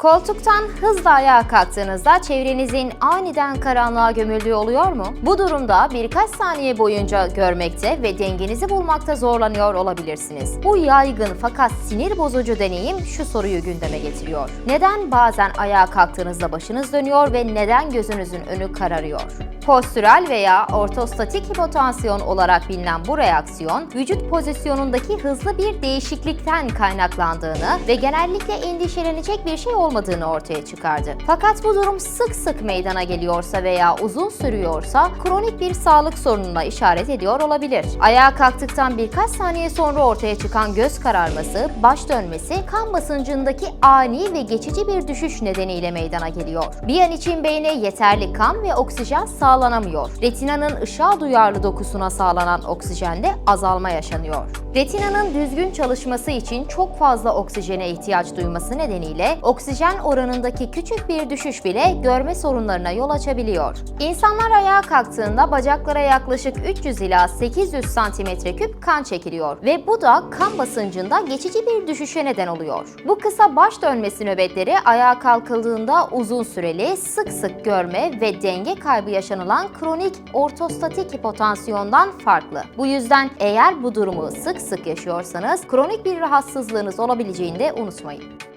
Koltuktan hızla ayağa kalktığınızda çevrenizin aniden karanlığa gömüldüğü oluyor mu? Bu durumda birkaç saniye boyunca görmekte ve dengenizi bulmakta zorlanıyor olabilirsiniz. Bu yaygın fakat sinir bozucu deneyim şu soruyu gündeme getiriyor. Neden bazen ayağa kalktığınızda başınız dönüyor ve neden gözünüzün önü kararıyor? Postürel veya ortostatik hipotansiyon olarak bilinen bu reaksiyon, vücut pozisyonundaki hızlı bir değişiklikten kaynaklandığını ve genellikle endişelenecek bir şey olmadığını ortaya çıkardı. Fakat bu durum sık sık meydana geliyorsa veya uzun sürüyorsa kronik bir sağlık sorununa işaret ediyor olabilir. Ayağa kalktıktan birkaç saniye sonra ortaya çıkan göz kararması, baş dönmesi, kan basıncındaki ani ve geçici bir düşüş nedeniyle meydana geliyor. Bir an için beyne yeterli kan ve oksijen sağlanamıyor. Retinanın ışığa duyarlı dokusuna sağlanan oksijende azalma yaşanıyor. Retinanın düzgün çalışması için çok fazla oksijene ihtiyaç duyması nedeniyle oksijen oranındaki küçük bir düşüş bile görme sorunlarına yol açabiliyor. İnsanlar ayağa kalktığında bacaklara yaklaşık 300 ila 800 santimetre küp kan çekiliyor ve bu da kan basıncında geçici bir düşüşe neden oluyor. Bu kısa baş dönmesi nöbetleri ayağa kalkıldığında uzun süreli, sık sık görme ve denge kaybı yaşanılan kronik ortostatik hipotansiyondan farklı. Bu yüzden eğer bu durumu sık sık yaşıyorsanız kronik bir rahatsızlığınız olabileceğini de unutmayın.